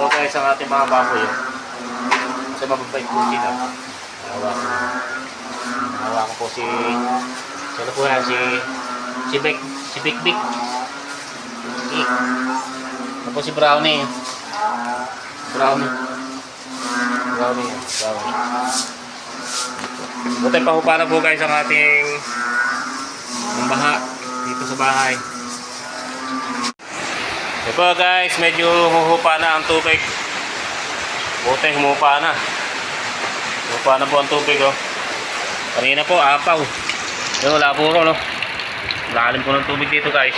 So guys, ang ating mga baboy. Kasi mababait po sila. Hawakan ko. Hawakan po si... Po yan? Si... Si Bek... Si Bik Bik. Bik. Ano po si Brownie? Brownie. Brownie. Brownie. Buti pahupa na po guys ang ating ang baha dito sa bahay. Po guys, medyo humuhupa na ang tubig. Buti humupa na. Humupa na po ang tubig oh. Kanina po apaw. Yung wala po no. Lalim po ng tubig dito guys.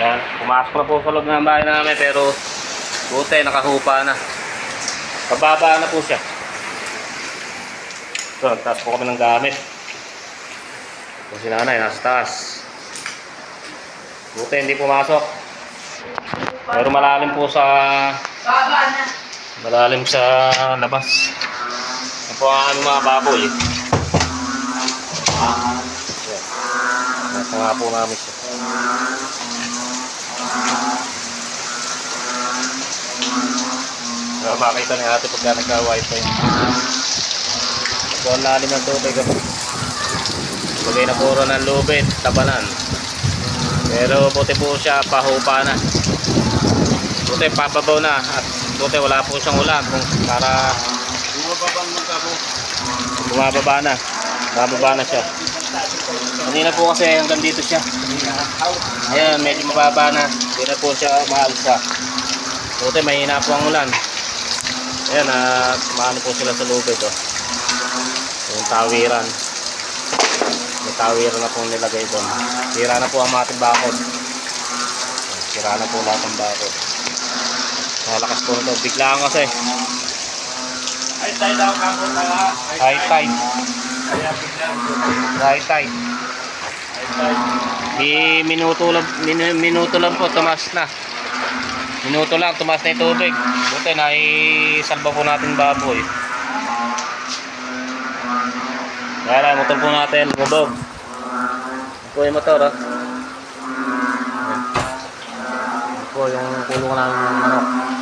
Yan, pumasok na po sa loob ng bahay namin pero buti nakahupa na. Pababa na po siya. So, taas po kami ng gamit. Ito si nanay, nasa taas. Buti hindi pumasok. Pero malalim po sa malalim sa labas. Ito po ang mga baboy. Yan. Nasa nga po namin siya. So, makita ni ate pagka nagka-wifi. So, ang lalim ng tubig. oh. Lagay na puro ng lubid, tabanan. Pero buti po siya, pahupa na. Buti papabaw na at buti wala po siyang ulan kung para bumababa na. Bumababa na siya. Kanina po kasi hanggang dito siya. Ayan, medyo mababa na. Hindi na po siya maalsa. Buti mahina po ang ulan. Ayan, at maano po sila sa lubid. Oh. Yung tawiran. May tawiran na pong nilagay doon. Sira na po ang ating bakod. Sira na po lahat ng bakod. Malakas po nito. Biglaan kasi. Ay, tayo daw kako tala. High tide. Kaya biglang. High tide. Ay, tayo. Di minuto lang, min- minuto lang po, tumas na. Minuto lang, tumas na yung tubig. Buti na isalba po natin baboy. Kaya lang, motor po natin, lumubog. Ito yung motor, ah. Ito po yung kulong namin ng manok.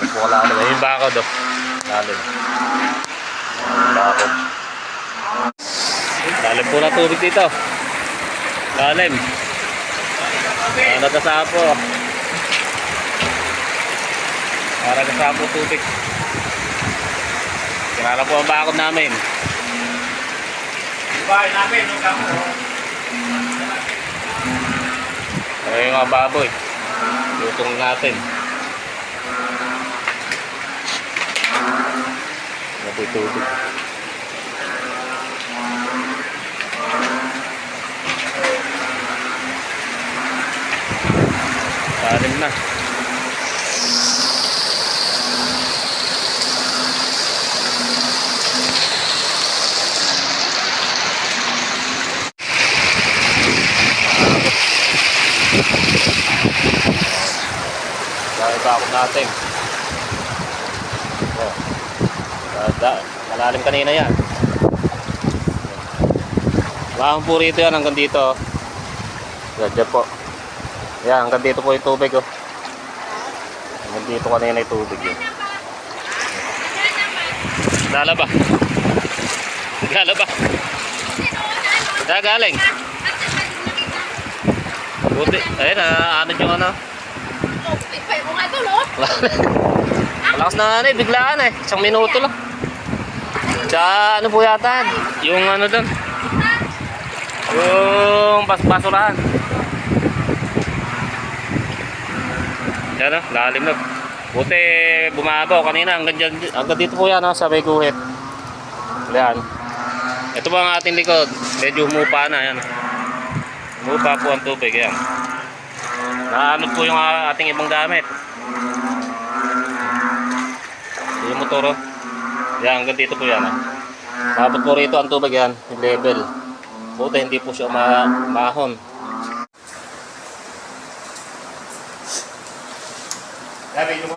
Lalim. Ayun yung bakod, oh. Lalim. Ayun, Bakod. Lalim po na tubig dito. Lalim. Ah, nagkasapo. Ah, nagkasapo tubig. Kinala po ang bakod namin. Bahay namin, nung kako. Ano yung mga baboy? Lutong natin. Napoy tubig. Lalim na. Bakod natin. Oh. Da, malalim kanina yan. Mahang po rito yan hanggang dito. Yan, dyan po. Yan, hanggang dito po yung tubig. Oh. Hanggang dito kanina yung tubig. Yun. Lalaba. Lalaba. Saan galing? Buti. Ayun, ah, ano yung ano? Ipay ko nga? Malakas na ano eh, biglaan eh. Isang minuto lang. Sa ano po yata, yung ano doon. Yung bas basurahan. Yan ah, lalim na. Buti bumabaw kanina hanggang, dyan, hanggang dito po yan ah, sa may guhit. Yan. Ito po ang ating likod. Medyo humupa na yan. Humupa po ang tubig yan. Naanod po yung ah, ating ibang gamit. Yung motor oh. Yan, hanggang dito po yan. Ah. Mabot po rito ang tubig yan, yung level. Buti hindi po siya ma mahon. Nyo